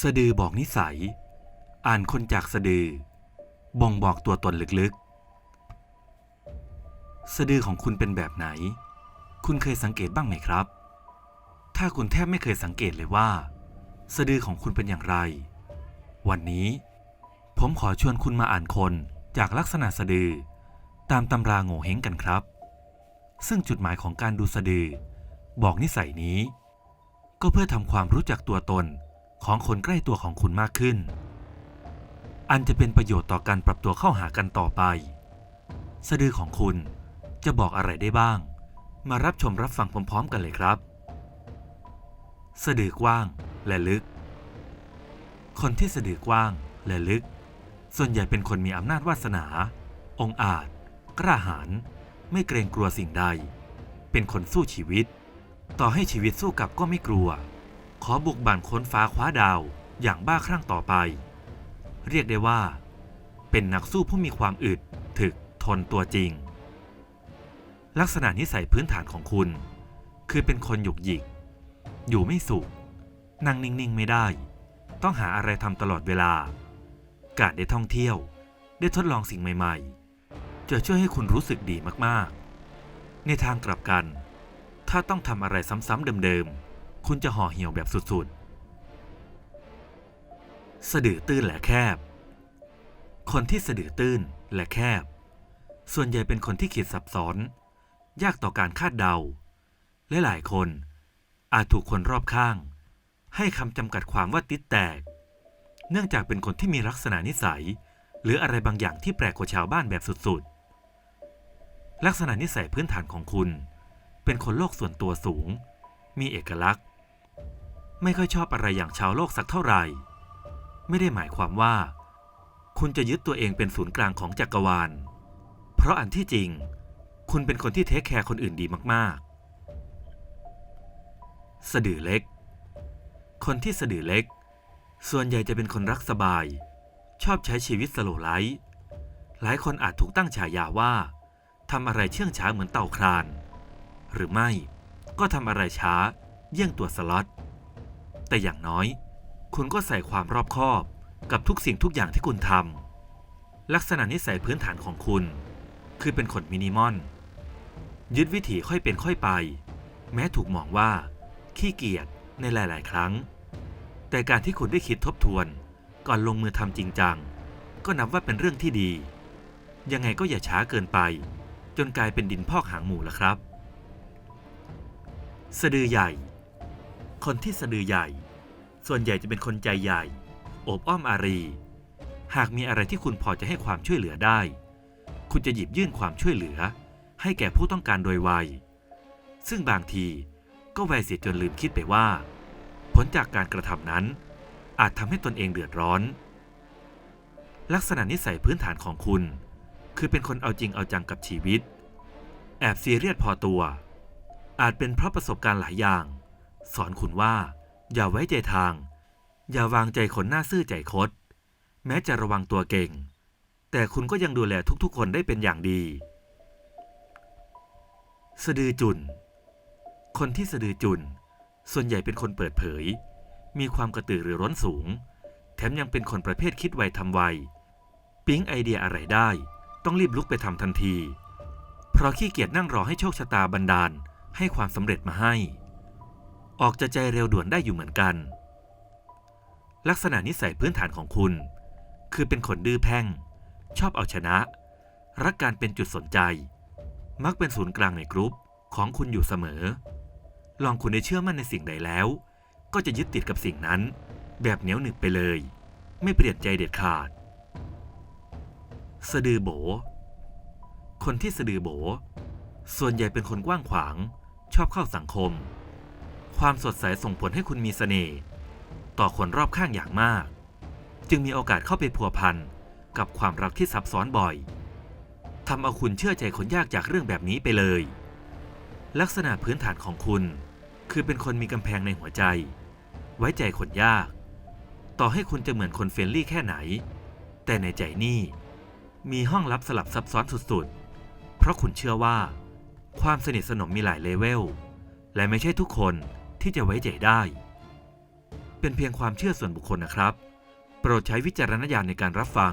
สะดือบอกนิสัย อ่านคนจากสะดือ บ่งบอกตัวตนลึกๆ สะดือของคุณเป็นแบบไหน คุณเคยสังเกตบ้างไหมครับ ถ้าคุณแทบไม่เคยสังเกตเลยว่า สะดือของคุณเป็นอย่างไร วันนี้ ผมขอชวนคุณมาอ่านคนจากลักษณะสะดือ ตามตำราโง่เฮงกันครับ ซึ่งจุดหมายของการดูสะดือ บอกนิสัยนี้ ก็เพื่อทำความรู้จักตัวตน ของคนใกล้ตัวของคุณมากขึ้น อันจะเป็นประโยชน์ต่อการปรับตัวเข้าหากันต่อไป สะดือของคุณจะบอกอะไรได้บ้าง มารับชมรับฟังพร้อมๆ กันเลยครับ สะดือกว้างและลึก คนที่สะดือกว้างและลึก ส่วนใหญ่เป็นคนมีอำนาจวาสนา องอาจ กล้าหาญไม่เกรงกลัวสิ่งใด เป็นคนสู้ชีวิต ต่อให้ชีวิตสู้กลับก็ไม่กลัว ขอบุกบั่นค้นฟ้าคว้าดาวอย่างบ้าคลั่งต่อไป เรียกได้ว่า เป็นนักสู้ผู้มีความอึดถึกทนตัวจริง ลักษณะนิสัยพื้นฐานของคุณ คือเป็นคนหยุกหยิก อยู่ไม่สุข นั่งนิ่งๆไม่ได้ ต้องหาอะไรทำตลอดเวลา การได้ท่องเที่ยว ได้ทดลองสิ่งใหม่ ๆ จะช่วยให้คุณรู้สึกดีมากๆ ในทางกลับกัน ถ้าต้องทำอะไรซ้ำๆเดิมๆ คุณจะห่อเหี่ยวแบบสุดๆ สะดือตื้นและแคบ คนที่สะดือตื้นและแคบ ส่วนใหญ่เป็นคนที่คิดซับซ้อน ยากต่อการคาดเดา และหลายคนอาจถูกคนรอบข้าง ให้คำจำกัดความว่าติดแตก เนื่องจากเป็นคนที่มีลักษณะนิสัย หรืออะไรบางอย่างที่แปลกกว่าชาวบ้านแบบสุดๆ ลักษณะนิสัยพื้นฐานของคุณ เป็นคนโลกส่วนตัวสูง มีเอกลักษณ์ ไม่ค่อยชอบอะไรอย่างชาวโลกสักเท่าไหร่ ไม่ได้หมายความว่า คุณจะยึดตัวเองเป็นศูนย์กลางของจักรวาล เพราะอันที่จริง คุณเป็นคนที่เทคแคร์คนอื่นดีมากๆ สะดือเล็ก คนที่สะดือเล็ก ส่วนใหญ่จะเป็นคนรักสบาย ชอบใช้ชีวิตสโลว์ไลฟ์หลายคนอาจถูกตั้งฉายาว่าทำอะไรเชื่องช้าเหมือนเต่าคลาน หรือไม่ก็ทำอะไรช้าเยี่ยงตัวสล็อต แต่อย่างน้อย คุณก็ใส่ความรอบคอบกับทุกสิ่งทุกอย่างที่คุณทำลักษณะนิสัยพื้นฐานของคุณ คือเป็นคนมินิมอลยึดวิถีค่อยเป็นค่อยไป แม้ถูกมองว่า ขี้เกียจในหลาย ๆ ครั้ง แต่การที่คุณได้คิดทบทวน ก่อนลงมือทำจริงจัง ก็นับว่าเป็นเรื่องที่ดี ยังไงก็อย่าช้าเกินไป จนกลายเป็นดินพอกหางหมูล้วครับ สะดือใหญ่ คนที่สะดือใหญ่ ส่วนใหญ่จะเป็นคนใจใหญ่ โอบอ้อมอารี หากมีอะไรที่คุณพอจะให้ความช่วยเหลือได้ คุณจะหยิบยื่นความช่วยเหลือ ให้แก่ผู้ต้องการโดยไว ซึ่งบางทีก็ไวเสียจนลืมคิดไปว่า ผลจากการกระทำนั้น อาจทำให้ตนเองเดือดร้อน ลักษณะนิสัยพื้นฐานของคุณ คือเป็นคนเอาจริงเอาจังกับชีวิต แอบซีเรียสพอตัว อาจเป็นเพราะประสบการณ์หลายอย่าง สอนคุณว่า อย่าไว้ใจทาง อย่าวางใจคนหน้าซื่อใจคด แม้จะระวังตัวเก่ง แต่คุณก็ยังดูแลทุกๆ คนได้เป็นอย่างดี สะดือจุน คนที่สะดือจุน ส่วนใหญ่เป็นคนเปิดเผย มีความกระตือรือร้นสูง แถมยังเป็นคนประเภทคิดไวทำไว ปิ๊งไอเดียอะไรได้ ต้องรีบลุกไปทำทันที เพราะขี้เกียจนั่งรอให้โชคชะตาบันดาลให้ความสำเร็จมาให้ ออกจะใจเร็วด่วนได้อยู่เหมือนกัน ลักษณะนิสัยพื้นฐานของคุณ คือเป็นคนดื้อแพ่ง ชอบเอาชนะ รักการเป็นจุดสนใจ มักเป็นศูนย์กลางในกรุ๊ปของคุณอยู่เสมอ ลองคุณได้เชื่อมั่นในสิ่งใดแล้ว ก็จะยึดติดกับสิ่งนั้น แบบเหนียวหนึบไปเลย ไม่เปลี่ยนใจเด็ดขาด สะดือโบ คนที่สะดือโบ ส่วนใหญ่เป็นคนกว้างขวาง ชอบเข้าสังคม ความสดใสส่งผลให้คุณมีเสน่ห์ต่อคนรอบข้างอย่างมาก จึงมีโอกาสเข้าไปพัวพันกับความรักที่ซับซ้อนบ่อยทำเอาคุณเชื่อใจคนยากจากเรื่องแบบนี้ไปเลย ลักษณะพื้นฐานของคุณ คือเป็นคนมีกำแพงในหัวใจ ไว้ใจคนยาก ต่อให้คุณจะเหมือนคนเฟรนลี่แค่ไหน แต่ในใจนี่ มีห้องลับสลับซับซ้อนสุดๆ เพราะคุณเชื่อว่า ความสนิทสนมมีหลายเลเวลและไม่ใช่ทุกคน ที่จะไว้ใจได้ เป็นเพียงความเชื่อส่วนบุคคลนะครับ โปรดใช้วิจารณญาณในการรับฟัง